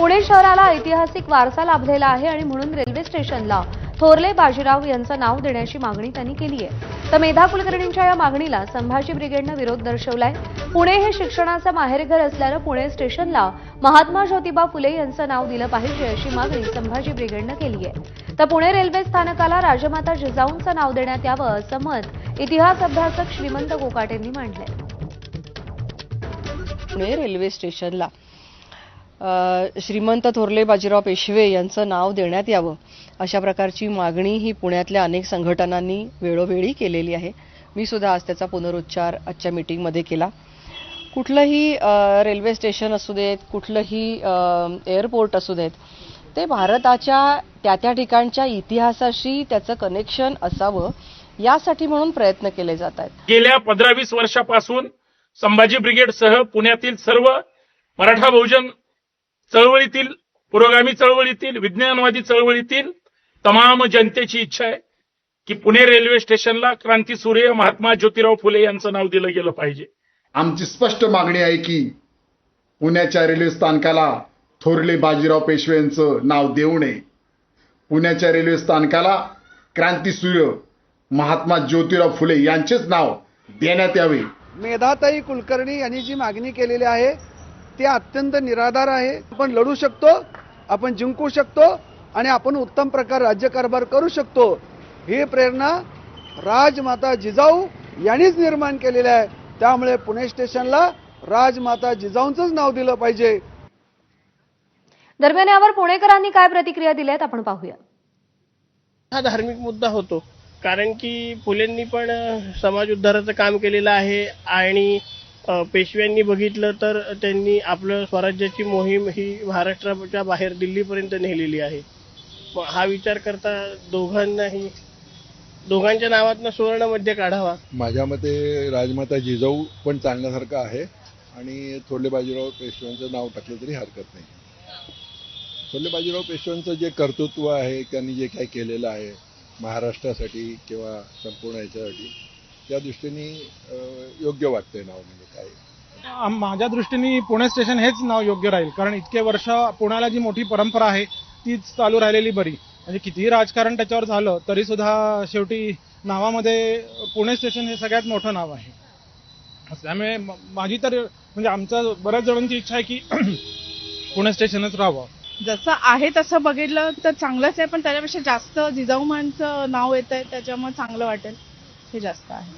पुणे शहराला ऐतिहासिक वारसा लाभलेला आहे आणि म्हणून रेल्वे स्टेशनला थोरले बाजीराव यांचं नाव देण्याची मागणी त्यांनी केली आहे. तर मेधा कुलकर्णींच्या या मागणीला संभाजी ब्रिगेडनं विरोध दर्शवलाय. पुणे हे शिक्षणाचं माहेरघर असल्यानं पुणे स्टेशनला महात्मा ज्योतिबा फुले यांचं नाव दिलं पाहिजे अशी मागणी संभाजी ब्रिगेडनं केली आहे. तर पुणे रेल्वे स्थानकाला राजमाता जिजाऊंचं नाव देण्यात यावं असं मत इतिहास अभ्यासक श्रीमंत कोकाटेंनी मांडलंय. पुणे रेल्वे स्टेशनला श्रीमंत थोरले बाजीराव पेशवे यांचं नाव देण्यात यावं अशा प्रकारची मागणी ही पुण्यातल्या अनेक संघटनांनी वेळोवेळी केलेली आहे. मी सुद्धा आज त्याचा पुनरुच्चार आजच्या मीटिंगमध्ये केला. कुठलंही रेल्वे स्टेशन असू देत कुठलंही एअरपोर्ट असू देत ते भारताच्या त्या त्या ठिकाणच्या इतिहासाशी त्याचं कनेक्शन असावं यासाठी म्हणून प्रयत्न केले जात आहेत. गेल्या पंधरा वीस वर्षापासून संभाजी ब्रिगेडसह पुण्यातील सर्व मराठा बहुजन चळवळीतील पुरोगामी चळवळीतील विज्ञानवादी चळवळीतील तमाम जनतेची इच्छा आहे की पुणे रेल्वे स्टेशनला क्रांतीसूर्य महात्मा ज्योतिराव फुले यांचं नाव दिलं गेलं पाहिजे. आमची स्पष्ट मागणी आहे की पुण्याच्या रेल्वे स्थानकाला थोरले बाजीराव पेशवे यांचं नाव देऊ नये. पुण्याच्या रेल्वे स्थानकाला क्रांतीसूर्य महात्मा ज्योतिराव फुले यांचेच नाव देण्यात यावे. मेधाताई कुलकर्णी यांनी जी मागणी केलेली आहे ती अत्यंत निराधार आहे. आपण लढू शकतो आपण जिंकू शकतो आणि आपण उत्तम प्रकार राज्यकारभार करू शकतो. ही प्रेरणा राजमाता जिजाऊ यांनीच निर्माण केलेली आहे. त्यामुळे पुणे स्टेशनला राजमाता जिजाऊंचंच नाव दिलं पाहिजे. दरम्यान यावर पुणेकरांनी काय प्रतिक्रिया दिल्यात आपण पाहूया. हा धार्मिक मुद्दा होतो. कारण की फुलेंनी पण समाज उद्धाराचं काम केलेलं आहे आणि पेशव्यांनी बघितलं तर त्यांनी आपलं स्वराज्याची मोहीम ही महाराष्ट्राच्या बाहेर दिल्लीपर्यंत नेलेली आहे. हा विचार करता दोघांनाही दोघांच्या नावातनं सुवर्ण मध्य काढावा. माझ्या मते राजमाता जिजाऊ पण चालण्यासारखं आहे आणि थोरले बाजीराव पेशव्यांचं नाव टाकलं तरी हरकत नाही. थोरले बाजीराव पेशव्यांचं जे कर्तृत्व आहे त्यांनी जे काही केलेलं आहे महाराष्ट्रासाठी किंवा संपूर्ण याच्यासाठी त्या दृष्टीने योग्य वाटतंय नाव म्हणजे काय? माझ्या दृष्टीने पुणे स्टेशन हेच नाव योग्य राहील. कारण इतके वर्ष पुण्याला जी मोठी परंपरा आहे तीच चालू राहिलेली बरी. म्हणजे कितीही राजकारण त्याच्यावर झालं तरी सुद्धा शेवटी नावामध्ये पुणे स्टेशन हे सगळ्यात मोठं नाव आहे. त्यामुळे माझी तर म्हणजे आमच्या बऱ्याच जणांची इच्छा आहे की पुणे स्टेशनच राहावं. जसं आहे तसं बघितलं तर चांगलंच आहे पण त्याच्यापेक्षा जास्त जिजाऊ मानचं नाव येत आहे त्याच्यामुळे चांगलं वाटेल. हे जास्त आहे